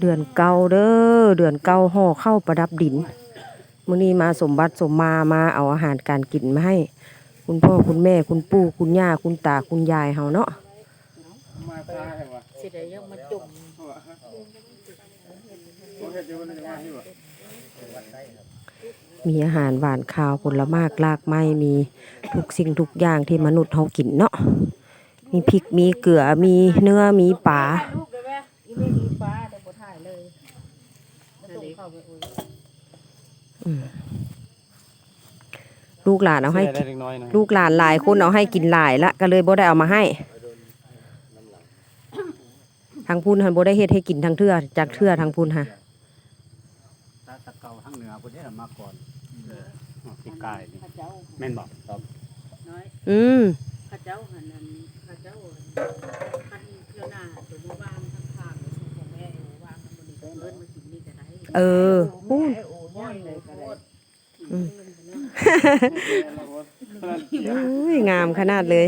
เดือนเก่าเด้อเดือนเก่าห่อเข้าประดับดินมื้อนี้มาสมบัติสมมามาเอาอาหารการกินมาให้ คุณพ่อคุณแม่คุณปู่คุณย่าคุณตาคุณยายเฮาเนาะมาตายว่ะสิได้ยังมาจุ่มบ่เฮ็ดอยู่นี่ว่าอยู่มีอาหารหวานข้าวผลไม้ลากไม้มีทุกสิ่งทุกอย่างที่มนุษย์เฮากินเนาะมีพริกมีเกลือมีเนื้อมีปลา ล้วส่งเข้าไปอุ้ยลูกหลานเอาให้ได้กินเล็กน้อยนะลูกหลานหลายคนเอาให้กินหลายละก็เลยบ่ได้เอามาให้ ทางพุ่นหันบ่ได้เฮ็ดให้กินทางเทื่อจากเทื่อทางพุ่นฮะตาตะเกาทั้งเหนือพุ่นนี้มาก่อนปีกายนี่ข้าเจ้าแม่นบอกครับน้อยอืมข้าเจ้าหันนั้นข้าเจ้าคันเที่ยวหน้าตัวนี้วางข้างๆของแม่วางมันบ่ได้เอิ้นมากินนี่ก็ได้ เออพูดย่างเลยก็ได้อุ้ยงามขนาดเลย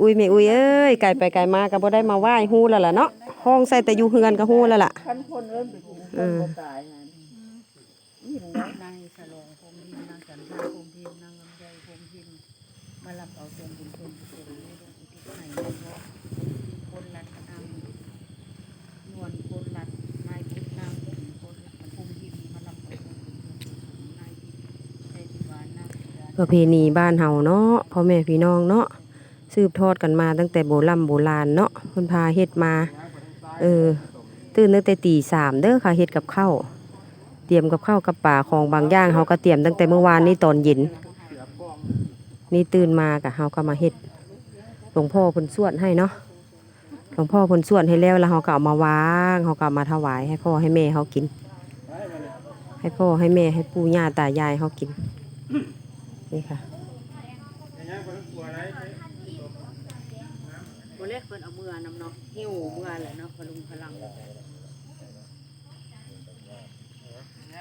อุ้ยแม่อุ้ยเอ้ยไก่ไปไก่มาก็บ่ได้มาไหว้ฮู้แล้วล่ะเนาะห้องใส่แต่อยู่เฮือนก็ฮู้แล้วล่ะคันคนเอิ้นไปกินคนบ่ตายนั่นนี่นนายสลองพงพิมนางสันทาพงพิมนางลำไยพงพิมมารับเอาส่วนบุญส่วนกุศลนี้ด้วยอุทิศให้เนาะคนรัดนำนวลคนรัดนายพุทธนางคนคนรัดพงพิมมารับเอาส่วนบุญส่วนกุศลนายพิมใจที่วานนางสุดา ประเพณีบ้านเฮาเนาะพ่อแม่พี่น้องเนาะสืบทอดกันมาตั้งแต่โบราณโบราณเนาะเพิ่นพาเฮ็ดมา เออ ตื่นตั้งแต่ตีสามเด้อค่ะเฮ็ดกับข้าวเตรียมกับข้าวกับป่าของบางอย่างเฮาก็เตรียมตั้งแต่เมื่อวานนี้ตอนเย็นนี่ตื่นมากะเฮาก็มาเฮ็ดหลวงพ่อเพิ่นสวดให้เนาะหลวงพ่อเพิ่นสวดให้แล้วแล้วเฮาก็เอามาวางเฮาก็มาถวายให้พ่อให้แม่เฮากิน ให้พ่อให้แม่ให้ปู่ย่าตายายเฮากิน นี่ค่ะโมเล็กเพิ่นเอาเมื่อนำเนาะหิ้วเมื่อแหละเนาะพลุงพลัง